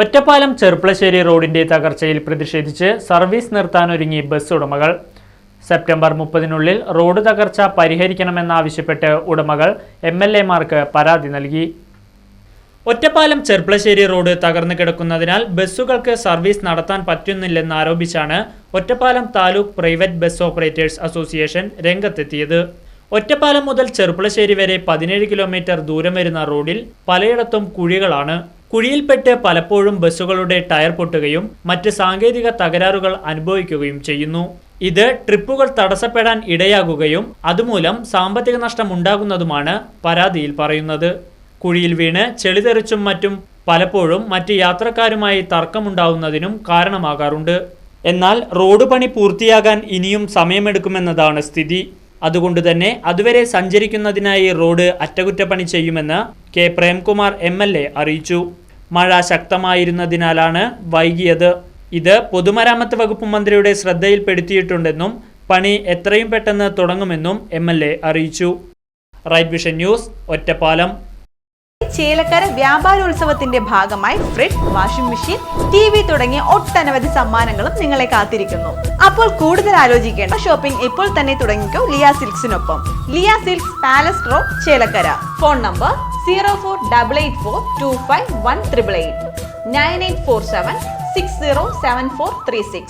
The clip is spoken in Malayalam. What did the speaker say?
ഒറ്റപ്പാലം ചെർപ്പളശ്ശേരി റോഡിന്റെ തകർച്ചയിൽ പ്രതിഷേധിച്ച് സർവീസ് നിർത്താനൊരുങ്ങി ബസ് ഉടമകൾ. സെപ്റ്റംബർ മുപ്പതിനുള്ളിൽ റോഡ് തകർച്ച പരിഹരിക്കണമെന്നാവശ്യപ്പെട്ട് ഉടമകൾ എം എൽ എമാർക്ക് പരാതി നൽകി. ഒറ്റപ്പാലം ചെർപ്പളശ്ശേരി റോഡ് തകർന്നു കിടക്കുന്നതിനാൽ ബസ്സുകൾക്ക് സർവീസ് നടത്താൻ പറ്റുന്നില്ലെന്നാരോപിച്ചാണ് Ottapalam taluk private bus operators association രംഗത്തെത്തിയത്. ഒറ്റപ്പാലം മുതൽ ചെർപ്പളശ്ശേരി വരെ പതിനേഴ് കിലോമീറ്റർ ദൂരം വരുന്ന റോഡിൽ പലയിടത്തും കുഴികളാണ്. കുഴിയിൽപ്പെട്ട് പലപ്പോഴും ബസ്സുകളുടെ ടയർ പൊട്ടുകയും മറ്റ് സാങ്കേതിക തകരാറുകൾ അനുഭവിക്കുകയും ചെയ്യുന്നു. ഇത് ട്രിപ്പുകൾ തടസ്സപ്പെടാൻ ഇടയാകുകയും അതുമൂലം സാമ്പത്തിക നഷ്ടം ഉണ്ടാകുന്നതുമാണ് പരാതിയിൽ പറയുന്നത്. കുഴിയിൽ വീണ് ചെളിതെറിച്ചും മറ്റും പലപ്പോഴും മറ്റ് യാത്രക്കാരുമായി തർക്കമുണ്ടാവുന്നതിനും കാരണമാകാറുണ്ട്. എന്നാൽ റോഡ് പണി പൂർത്തിയാകാൻ ഇനിയും സമയമെടുക്കുമെന്നതാണ് സ്ഥിതി. അതുകൊണ്ട് തന്നെ അതുവരെ സഞ്ചരിക്കുന്നതിനായി റോഡ് അറ്റകുറ്റപ്പണി ചെയ്യുമെന്ന് K. Premkumar M. L. A. അറിയിച്ചു. മഴ ശക്തമായിരുന്നതിനാലാണ് വൈകിയത്. ഇത് പൊതുമരാമത്ത് വകുപ്പ് മന്ത്രിയുടെ ശ്രദ്ധയിൽപ്പെടുത്തിയിട്ടുണ്ടെന്നും പണി എത്രയും പെട്ടെന്ന് തുടങ്ങുമെന്നും എം. എൽ. എ. അറിയിച്ചു. Right vision news Ottapalam. Chelakkara വ്യാപാരോത്സവത്തിന്റെ ഭാഗമായി fridge washing machine T V തുടങ്ങിയ ഒട്ടനവധി സമ്മാനങ്ങളും നിങ്ങളെ കാത്തിരിക്കുന്നു. അപ്പോൾ കൂടുതൽ ആലോചിക്കേണ്ട ഷോപ്പിംഗ് ഇപ്പോൾ തന്നെ തുടങ്ങിക്കോ Liya സിൽക്സിനൊപ്പം. Liya silks palace road Chelakkara. Phone number zero four double eight four two five one triple eight nine eight four seven six zero seven four three six